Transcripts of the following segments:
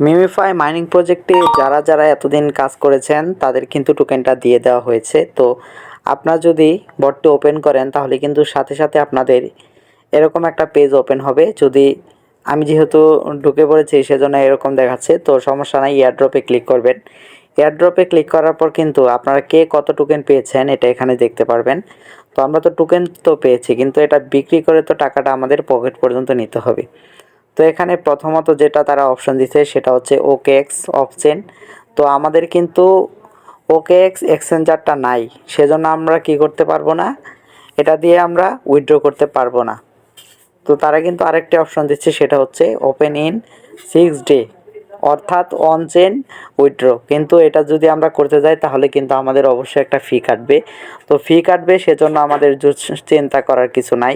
MemeFi mining প্রজেক্টে যারা যারা এতদিন কাজ করেছেন, তাদের কিন্তু টোকেনটা দিয়ে দেওয়া হয়েছে। তো আপনারা যদি বটটি ওপেন করেন, তাহলে কিন্তু সাথে সাথে আপনাদের এরকম একটা পেজ ওপেন হবে। যদি আমি যেহেতু ঢুকে পড়েছি, সেজন্য এরকম দেখাচ্ছে। তো সমস্যা নাই এয়ারড্রপে ক্লিক করবেন। এয়ারড্রপে ক্লিক করার পর কিন্তু আপনারা কে কত টোকেন পেয়েছেন, এটা এখানে দেখতে পারবেন। তো আমরা তো টোকেন তো পেয়েছি, কিন্তু এটা বিক্রি করে তো টাকাটা আমাদের পকেট পর্যন্ত নিতে হবে। তো এখানে প্রথমত যেটা তারা অপশন দিছে সেটা হচ্ছে ওকে এক্স অপশন তো আমাদের কিন্তু ওকে এক্স এক্সচেঞ্জারটা নাই, সেজন্য আমরা কি করতে পারব না? এটা দিয়ে আমরা উইথড্র করতে পারব না। তো তারা কিন্তু আরেকটি অপশন দিচ্ছে, সেটা হচ্ছে ওপেন ইন সিক্স ডে অর্থাৎ অন চেন উইথড্র কিন্তু এটা যদি আমরা করতে যাই, তাহলে কিন্তু আমাদের অবশ্যই একটা ফি কাটবে। তো ফি কাটবে, সেজন্য আমাদের চিন্তা করার কিছু নাই।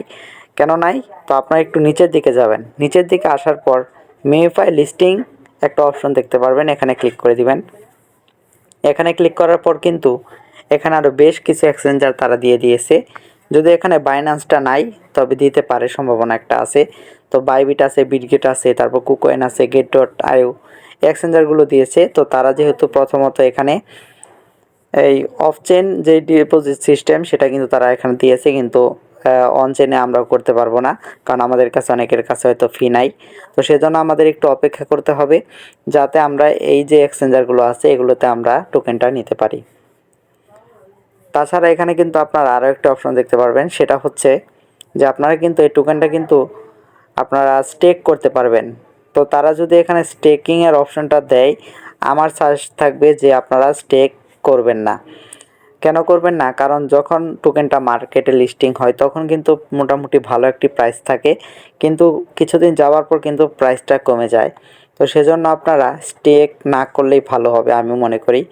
কেন নাই? তো আপনারা একটু নিচের দিকে যাবেন। নিচের দিকে আসার পর মেফাই লিস্টিং একটা অপশন দেখতে পারবেন, এখানে ক্লিক করে দিবেন। এখানে ক্লিক করার পর কিন্তু এখানে আরও বেশ কিছু এক্সচেঞ্জার তারা দিয়ে দিয়েছে। যদি এখানে বাইন্যান্সটা নাই, তবে দিতে পারে সম্ভাবনা একটা আছে। তো বাইবিট আছে বিটগেট আছে, তারপর কুকোয়েন আছে গেট ডট আইও এক্সচেঞ্জারগুলো দিয়েছে। তো তারা যেহেতু প্রথমত এখানে এই অফ চেন যে ডিপোজিট সিস্টেম সেটা কিন্তু তারা এখানে দিয়েছে। কিন্তু অন চেনে আমরা করতে পারব না, কারণ আমাদের কাছে অনেকের কাছে হয়তো ফি নাই। তো সেজন্য আমাদের একটু অপেক্ষা করতে হবে, যাতে আমরা এই যে এক্সচেঞ্জারগুলো আছে, এগুলোতে আমরা টোকেনটা নিতে পারি। তাছাড়া এখানে কিন্তু আপনারা আরও একটা অপশন দেখতে পারবেন, সেটা হচ্ছে যে আপনারা কিন্তু এই টোকেনটা কিন্তু আপনারা স্টেক করতে পারবেন। তো তারা যদি এখানে স্টেকিংয়ের অপশনটা দেয়, আমার সাজেস্ট থাকবে যে আপনারা স্টেক করবেন না। কেন করবেন না? কারণ যখন টোকেনটা মার্কেটে লিস্টিং হয়, তখন কিন্তু মোটামুটি ভালো একটি প্রাইস থাকে। কিন্তু কিছুদিন যাওয়ার পর কিন্তু প্রাইসটা কমে যায়। তো সেজন্য আপনারা স্টেক না করলেই ভালো হবে, আমি মনে করি।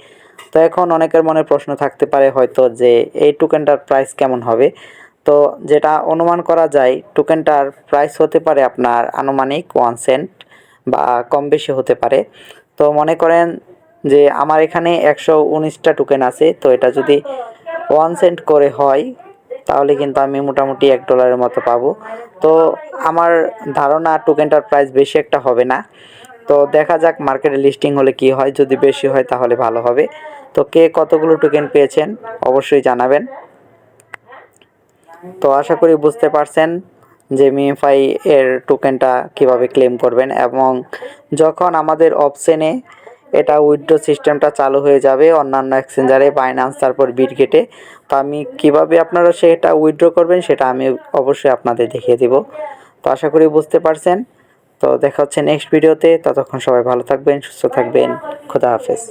তো এখন অনেকের মনে প্রশ্ন থাকতে পারে হয়তো যে, এই টোকেনটার প্রাইস কেমন হবে? তো যেটা অনুমান করা যায় টোকেনটার প্রাইস হতে পারে আপনার আনুমানিক ওয়ান সেন্ট বা কম বেশি হতে পারে। তো মনে করেন যে আমার এখানে একশো উনিশটা টোকেন আছে, তো এটা যদি ওয়ান সেন্ট করে হয়, তাহলে কিন্তু আমি মোটামুটি এক ডলারের মতো পাবো। তো আমার ধারণা টোকেনটার প্রাইস বেশি একটা হবে না। তো দেখা যাক মার্কেটে লিস্টিং হলে কি হয়, যদি বেশি হয় তাহলে ভালো হবে। তো কে কতগুলো টোকেন পেয়েছেন, অবশ্যই জানাবেন। তো আশা করি বুঝতে পারছেন যে মিএফআই এর টোকেনটা কীভাবে ক্লেম করবেন এবং যখন আমাদের অপশনে এটা উইড্রো সিস্টেমটা চালু হয়ে যাবে অন্যান্য এক্সচেঞ্জারে বাইনান্স তারপর বিটগেটে তো আমি কীভাবে আপনারা সেটা উইথড্র করবেন সেটা আমি অবশ্যই আপনাদের দেখিয়ে দিব। তো আশা করি বুঝতে পারছেন। তো দেখা হচ্ছে নেক্সট ভিডিওতে ততক্ষণ সবাই ভালো থাকবেন, সুস্থ থাকবেন। খোদা হাফেজ।